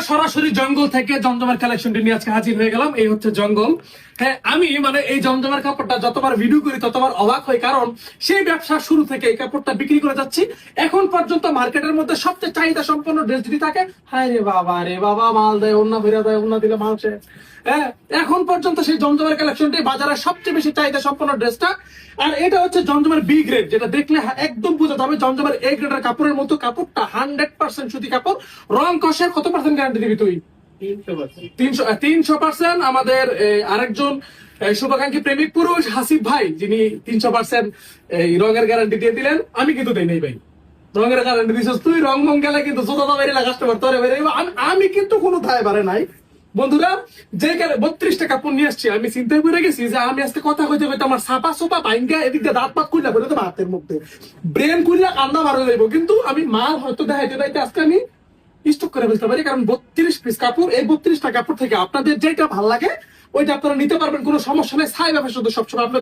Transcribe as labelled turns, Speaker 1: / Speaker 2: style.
Speaker 1: সরাসরি জঙ্গল থেকে জমজমার কালেকশনটি নিয়ে আজকে হাজির হয়ে গেলাম। এই হচ্ছে জঙ্গল। হ্যাঁ আমি মানে এই জমজমের কাপড়টা যতবার ভিডিও করি, ততবার অবাক হই, কারণ সেই ব্যবসা শুরু থেকে এই কাপড়টা বিক্রি করে যাচ্ছি। এখন পর্যন্ত মার্কেটের মধ্যে সবচেয়ে চাহিদা সম্পন্ন ড্রেস যদি থাকে, হায় রে বাবা রে বাবা, মাল দেয় অন্য ফিরে দেয় অন্য দিলে মাল সে। হ্যাঁ এখন পর্যন্ত সেই জমজমের কালেকশনটি বাজারে সবচেয়ে বেশি চাহিদা সম্পন্ন ড্রেসটা আর এটা হচ্ছে জমজমের বি গ্রেড যেটা দেখলে একদম বোঝা যাবে জমজমের এ গ্রেডের কাপড়ের মতো, কাপড়টা হান্ড্রেড পার্সেন্ট সুতি কাপড়। রং কষের কত পার্সেন্ট গ্যারান্টি দিবি তুই? আমাদের আরেকজন শুভাকাঙ্ক্ষী প্রেমিক পুরুষ হাসিফ ভাই, যিনি তিনশো পার্সেন্ট রঙের গ্যারান্টি দিয়ে দিলেন। আমি কিন্তু দেই নাই ভাই। রঙের গ্যারান্টি দিছিস তুই, রং গেলে কিন্তু আমি- কিন্তু কোনো ধায় বারে নাই। বন্ধুরা, যে কালে বত্রিশটা কাপড় নিয়ে আসছি, আমি চিন্তা করে গেছি যে আমি আজকে কথা কইতে কইতে আমার সাপা সোপা বাইঙ্গা এদিকে দাঁত পাত খুললা করে তো হাতের মধ্যে ব্রেন খুললা কান্না হয়ে যাব কিন্তু আমি মাল হয়তো দেখাইতে দেখাইতে আজকে আমি করে বুঝতে পারি, কারণ বত্রিশ পিস কাপড়, এই বত্রিশটা কাপড় থেকে আপনাদের যেটা ভালো লাগে, ওইটা আপনারা নিতে পারবেন, কোনো সমস্যা নেই। সাই ব্যবসা শুধু সবসময় আপনার